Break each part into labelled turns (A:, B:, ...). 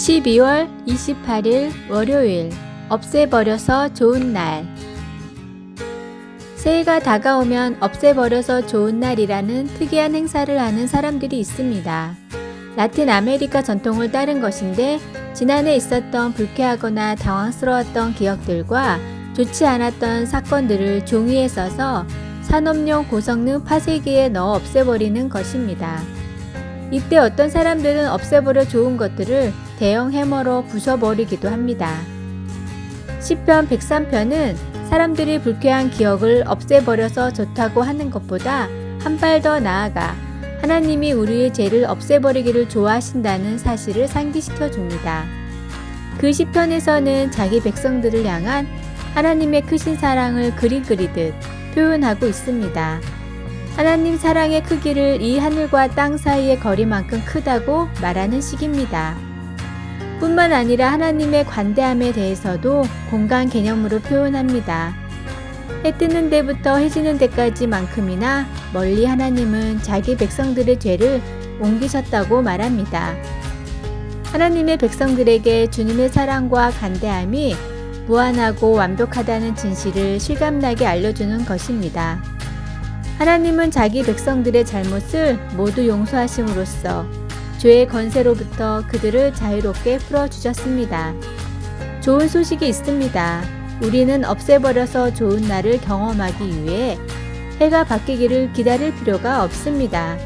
A: 12월 28일 월요일 없애버려서 좋은 날 새해가 다가오면 없애버려서 좋은 날이라는 특이한 행사를 하는 사람들이 있습니다. 라틴 아메리카 전통을 따른 것인데 지난해 있었던 불쾌하거나 당황스러웠던 기억들과 좋지 않았던 사건들을 종이에 써서 산업용 고성능 파쇄기에 넣어 없애버리는 것입니다. 이때 어떤 사람들은 없애버려 좋은 것들을 대형 해머로 부숴버리기도 합니다. 시편 103편은 사람들이 불쾌한 기억을 없애버려서 좋다고 하는 것보다 한 발 더 나아가 하나님이 우리의 죄를 없애버리기를 좋아하신다는 사실을 상기시켜 줍니다. 그 시편에서는 자기 백성들을 향한 하나님의 크신 사랑을 그림 그리듯 표현하고 있습니다. 하나님 사랑의 크기를 이 하늘과 땅 사이의 거리만큼 크다고 말하는 식입니다. 뿐만 아니라 하나님의 관대함에 대해서도 공간 개념으로 표현합니다. 해 뜨는 데부터 해 지는 데까지만큼이나 멀리 하나님은 자기 백성들의 죄를 옮기셨다고 말합니다. 하나님의 백성들에게 주님의 사랑과 간대함이 무한하고 완벽하다는 진실을 실감나게 알려주는 것입니다. 하나님은 자기 백성들의 잘못을 모두 용서하심으로써 죄의 건세로부터 그들을 자유롭게 풀어주셨습니다. 좋은 소식이 있습니다. 우리는 없애버려서 좋은 날을 경험하기 위해 해가 바뀌기를 기다릴 필요가 없습니다.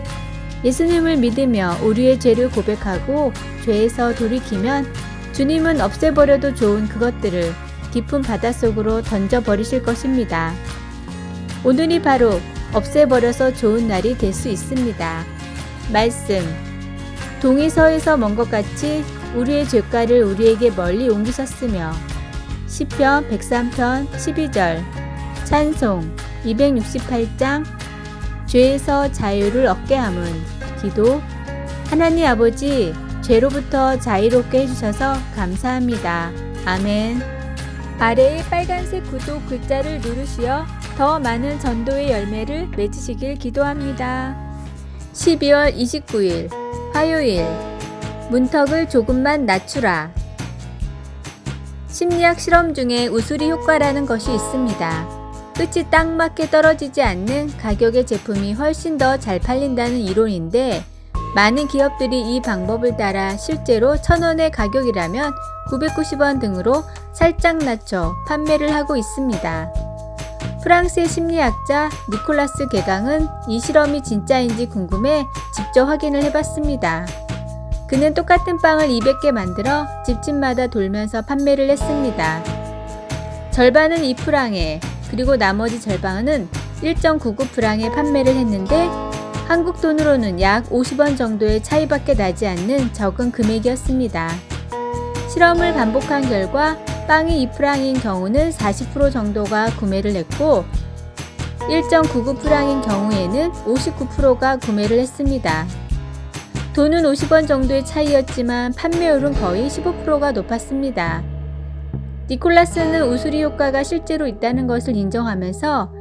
A: 예수님을 믿으며 우리의 죄를 고백하고 죄에서 돌이키면 주님은 없애버려도 좋은 그것들을 깊은 바닷속으로 던져버리실 것입니다. 오늘이 바로 없애버려서 좋은 날이 될 수 있습니다. 말씀. 동의서에서 먼 것 같이 우리의 죄가를 우리에게 멀리 옮기셨으며 시편 103편 12절 찬송 268장 죄에서 자유를 얻게 함은 기도 하나님 아버지 죄로부터 자유롭게 해주셔서 감사합니다. 아멘. 아래의 빨간색 구독 글자를 누르시어 더 많은 전도의 열매를 맺으시길 기도합니다. 12월 29일 화요일 문턱을 조금만 낮추라. 심리학 실험 중에 우수리 효과라는 것이 있습니다. 끝이 딱 맞게 떨어지지 않는 가격의 제품이 훨씬 더 잘 팔린다는 이론인데 많은 기업들이 이 방법을 따라 실제로 1000원의 가격이라면 990원 등으로 살짝 낮춰 판매를 하고 있습니다. 프랑스의 심리학자 니콜라스 개강은 이 실험이 진짜인지 궁금해 직접 확인을 해봤습니다. 그는 똑같은 빵을 200개 만들어 집집마다 돌면서 판매를 했습니다. 절반은 2프랑에 그리고 나머지 절반은 1.99프랑에 판매를 했는데 한국 돈으로는 약 50원 정도의 차이밖에 나지 않는 적은 금액이었습니다. 실험을 반복한 결과 빵이 2프랑인 경우는 40% 정도가 구매를 했고 1.99프랑인 경우에는 59%가 구매를 했습니다. 돈은 50원 정도의 차이였지만 판매율은 거의 15%가 높았습니다. 니콜라스는 우수리 효과가 실제로 있다는 것을 인정하면서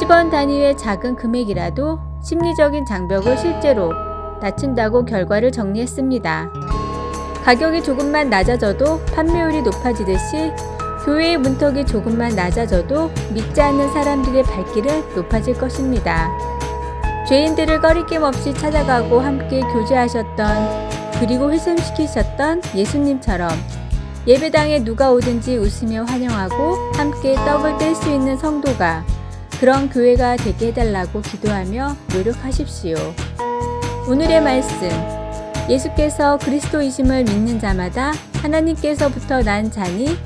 A: 10원 단위의 작은 금액이라도 심리적인 장벽을 실제로 낮춘다고 결과를 정리했습니다. 가격이 조금만 낮아져도 판매율이 높아지듯이 교회의 문턱이 조금만 낮아져도 믿지 않는 사람들의 발길은 높아질 것입니다. 죄인들을 꺼리낌 없이 찾아가고 함께 교제하셨던 그리고 회심시키셨던 예수님처럼 예배당에 누가 오든지 웃으며 환영하고 함께 떡을 뗄 수 있는 성도가 그런 교회가 되게 해달라고 기도하며 노력하십시오. 오늘의 말씀. 예수께서 그리스도이심을 믿는 자마다 하나님께서부터 난 자니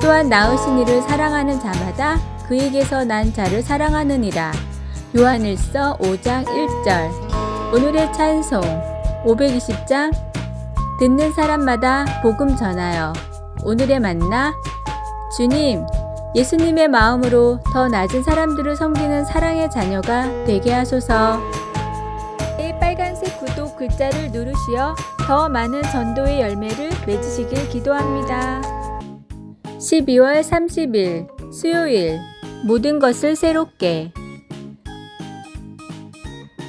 A: 또한 나으신 이를 사랑하는 자마다 그에게서 난 자를 사랑하느니라. 요한일서 5장 1절. 오늘의 찬송 520장 듣는 사람마다 복음 전하여 오늘의 만나 주님 예수님의 마음으로 더 낮은 사람들을 섬기는 사랑의 자녀가 되게 하소서. 글자를 누르시어 더 많은 전도의 열매를 맺으시길 기도합니다. 12월 30일 수요일 모든 것을 새롭게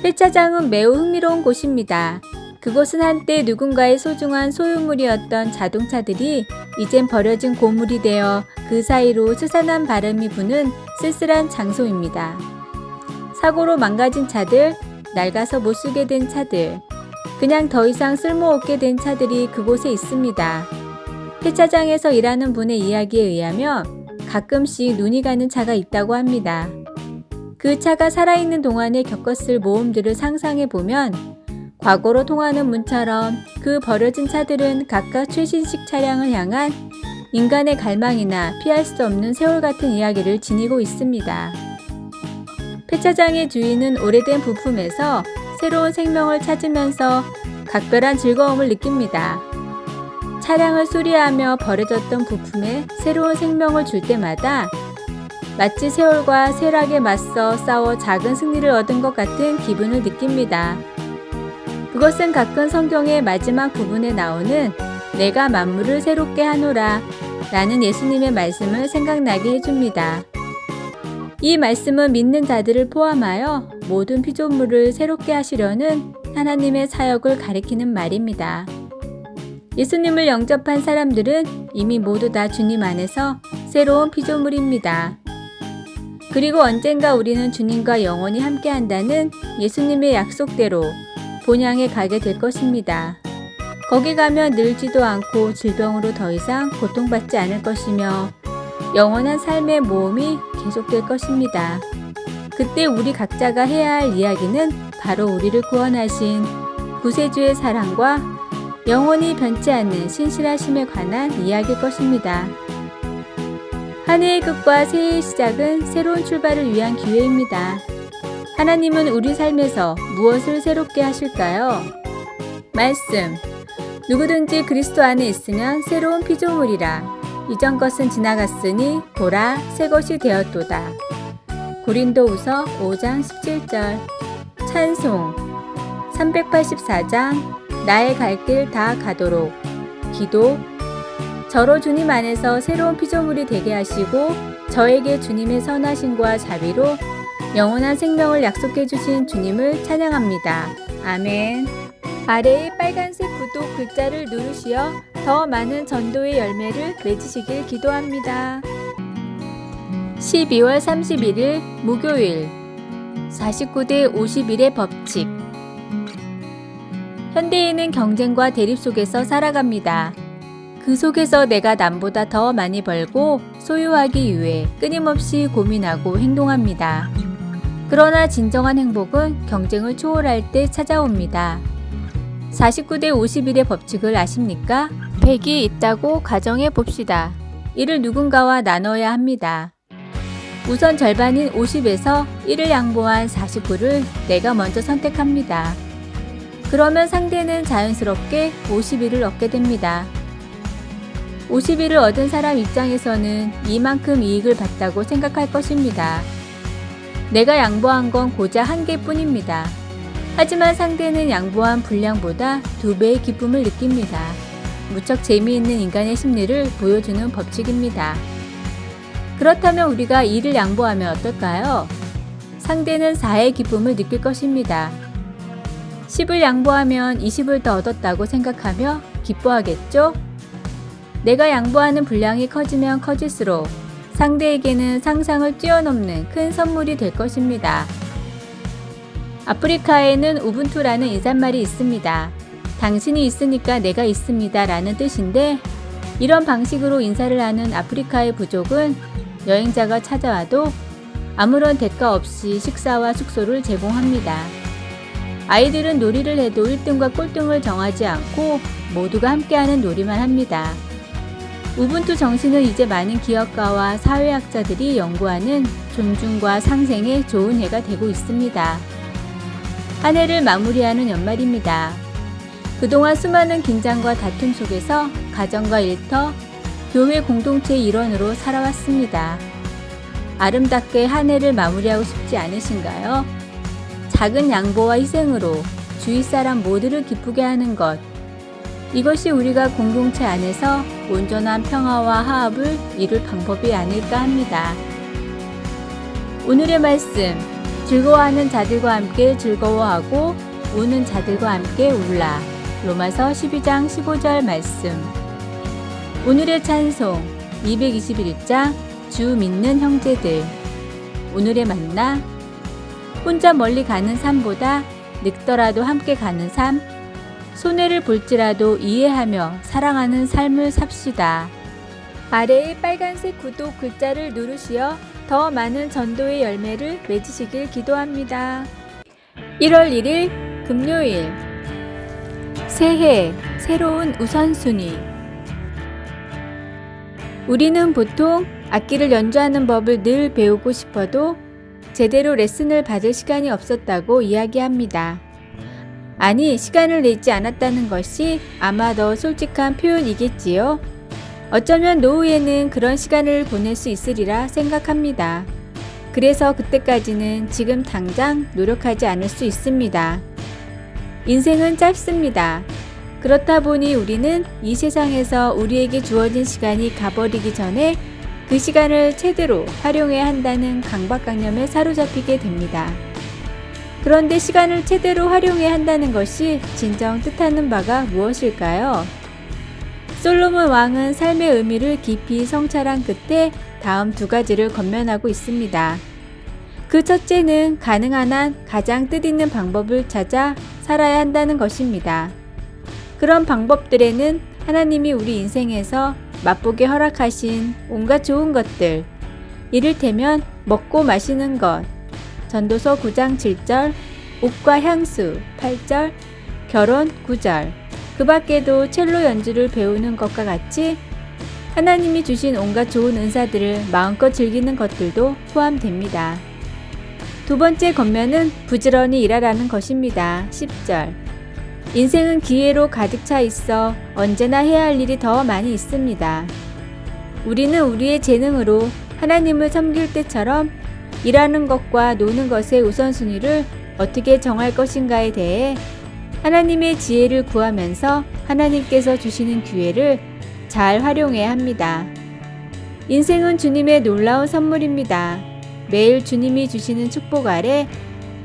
A: 회차장은 매우 흥미로운 곳입니다. 그곳은 한때 누군가의 소중한 소유물이었던 자동차들이 이젠 버려진 고물이 되어 그 사이로 스산한 바람이 부는 쓸쓸한 장소입니다. 사고로 망가진 차들, 낡아서 못 쓰게 된 차들, 그냥 더 이상 쓸모없게 된 차들이 그곳에 있습니다. 폐차장에서 일하는 분의 이야기에 의하면 가끔씩 눈이 가는 차가 있다고 합니다. 그 차가 살아있는 동안에 겪었을 모험들을 상상해 보면 과거로 통하는 문처럼 그 버려진 차들은 각각 최신식 차량을 향한 인간의 갈망이나 피할 수 없는 세월 같은 이야기를 지니고 있습니다. 폐차장의 주인은 오래된 부품에서 새로운 생명을 찾으면서 각별한 즐거움을 느낍니다. 차량을 수리하며 버려졌던 부품에 새로운 생명을 줄 때마다 마치 세월과 쇠락에 맞서 싸워 작은 승리를 얻은 것 같은 기분을 느낍니다. 그것은 가끔 성경의 마지막 부분에 나오는 내가 만물을 새롭게 하노라 라는 예수님의 말씀을 생각나게 해줍니다. 이 말씀은 믿는 자들을 포함하여 모든 피조물을 새롭게 하시려는 하나님의 사역을 가리키는 말입니다. 예수님을 영접한 사람들은 이미 모두 다 주님 안에서 새로운 피조물입니다. 그리고 언젠가 우리는 주님과 영원히 함께 한다는 예수님의 약속대로 본향에 가게 될 것입니다. 거기 가면 늙지도 않고 질병으로 더 이상 고통받지 않을 것이며 영원한 삶의 모험이 계속될 것입니다. 그때 우리 각자가 해야 할 이야기는 바로 우리를 구원하신 구세주의 사랑과 영원히 변치 않는 신실하심에 관한 이야기일 것입니다. 한 해의 끝과 새해의 시작은 새로운 출발을 위한 기회입니다. 하나님은 우리 삶에서 무엇을 새롭게 하실까요? 말씀. 누구든지 그리스도 안에 있으면 새로운 피조물이라. 이전 것은 지나갔으니 보라 새 것이 되었도다. 고린도후서 5장 17절. 찬송. 384장 나의 갈 길 다 가도록. 기도. 저로 주님 안에서 새로운 피조물이 되게 하시고 저에게 주님의 선하심과 자비로 영원한 생명을 약속해 주신 주님을 찬양합니다. 아멘. 아래의 빨간색 구독 글자를 누르시어 더 많은 전도의 열매를 맺으시길 기도합니다. 12월 31일 목요일 49대 51의 법칙 현대인은 경쟁과 대립 속에서 살아갑니다. 그 속에서 내가 남보다 더 많이 벌고 소유하기 위해 끊임없이 고민하고 행동합니다. 그러나 진정한 행복은 경쟁을 초월할 때 찾아옵니다. 49대 51의 법칙을 아십니까? 100이 있다고 가정해 봅시다. 이를 누군가와 나눠야 합니다. 우선 절반인 50에서 1을 양보한 49를 내가 먼저 선택합니다. 그러면 상대는 자연스럽게 51을 얻게 됩니다. 51을 얻은 사람 입장에서는 이만큼 이익을 봤다고 생각할 것입니다. 내가 양보한 건 고작 한 개뿐입니다. 하지만 상대는 양보한 분량보다 두 배의 기쁨을 느낍니다. 무척 재미있는 인간의 심리를 보여주는 법칙입니다. 그렇다면 우리가 2를 양보하면 어떨까요? 상대는 4의 기쁨을 느낄 것입니다. 10을 양보하면 20을 더 얻었다고 생각하며 기뻐하겠죠? 내가 양보하는 분량이 커지면 커질수록 상대에게는 상상을 뛰어넘는 큰 선물이 될 것입니다. 아프리카에는 우분투라는 인사말이 있습니다. 당신이 있으니까 내가 있습니다 라는 뜻인데 이런 방식으로 인사를 하는 아프리카의 부족은 여행자가 찾아와도 아무런 대가 없이 식사와 숙소를 제공합니다. 아이들은 놀이를 해도 1등과 꼴등을 정하지 않고 모두가 함께하는 놀이만 합니다. 우분투 정신은 이제 많은 기업가와 사회학자들이 연구하는 존중과 상생의 좋은 예가 되고 있습니다. 한 해를 마무리하는 연말입니다. 그동안 수많은 긴장과 다툼 속에서 가정과 일터, 교회 공동체의 일원으로 살아왔습니다. 아름답게 한 해를 마무리하고 싶지 않으신가요? 작은 양보와 희생으로 주위 사람 모두를 기쁘게 하는 것. 이것이 우리가 공동체 안에서 온전한 평화와 화합을 이룰 방법이 아닐까 합니다. 오늘의 말씀. 즐거워하는 자들과 함께 즐거워하고 우는 자들과 함께 울라. 로마서 12장 15절 말씀. 오늘의 찬송 221장 주 믿는 형제들. 오늘의 만나 혼자 멀리 가는 삶보다 늙더라도 함께 가는 삶. 손해를 볼지라도 이해하며 사랑하는 삶을 삽시다. 아래의 빨간색 구독 글자를 누르시어 더 많은 전도의 열매를 맺으시길 기도합니다. 1월 1일 금요일 새해 새로운 우선순위 우리는 보통 악기를 연주하는 법을 늘 배우고 싶어도 제대로 레슨을 받을 시간이 없었다고 이야기합니다. 아니, 시간을 내지 않았다는 것이 아마 더 솔직한 표현이겠지요. 어쩌면 노후에는 그런 시간을 보낼 수 있으리라 생각합니다. 그래서 그때까지는 지금 당장 노력하지 않을 수 있습니다. 인생은 짧습니다. 그렇다 보니 우리는 이 세상에서 우리에게 주어진 시간이 가버리기 전에 그 시간을 제대로 활용해야 한다는 강박관념에 사로잡히게 됩니다. 그런데 시간을 제대로 활용해야 한다는 것이 진정 뜻하는 바가 무엇일까요? 솔로몬 왕은 삶의 의미를 깊이 성찰한 끝에 다음 두 가지를 건면하고 있습니다. 그 첫째는 가능한 한 가장 뜻있는 방법을 찾아 살아야 한다는 것입니다. 그런 방법들에는 하나님이 우리 인생에서 맛보게 허락하신 온갖 좋은 것들, 이를테면 먹고 마시는 것, 전도서 9장 7절, 옷과 향수 8절, 결혼 9절, 그 밖에도 첼로 연주를 배우는 것과 같이 하나님이 주신 온갖 좋은 은사들을 마음껏 즐기는 것들도 포함됩니다. 두 번째 겉면은 부지런히 일하라는 것입니다. 10절. 인생은 기회로 가득 차 있어 언제나 해야 할 일이 더 많이 있습니다. 우리는 우리의 재능으로 하나님을 섬길 때처럼 일하는 것과 노는 것의 우선순위를 어떻게 정할 것인가에 대해 하나님의 지혜를 구하면서 하나님께서 주시는 기회를 잘 활용해야 합니다. 인생은 주님의 놀라운 선물입니다. 매일 주님이 주시는 축복 아래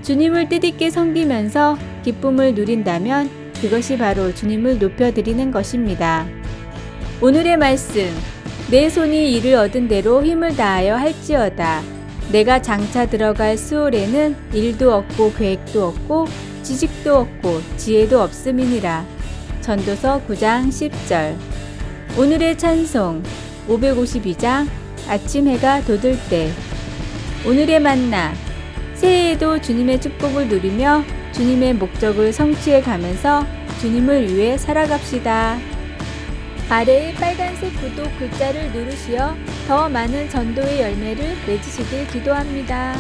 A: 주님을 뜻있게 섬기면서 기쁨을 누린다면 그것이 바로 주님을 높여드리는 것입니다. 오늘의 말씀. 내 손이 이를 얻은 대로 힘을 다하여 할지어다. 내가 장차 들어갈 수월에는 일도 없고 계획도 없고 지식도 없고 지혜도 없음이니라. 전도서 9장 10절. 오늘의 찬송 552장 아침 해가 돋을 때. 오늘의 만나 새해에도 주님의 축복을 누리며 주님의 목적을 성취해 가면서 주님을 위해 살아갑시다. 아래의 빨간색 구독 글자를 누르시어 더 많은 전도의 열매를 맺으시길 기도합니다.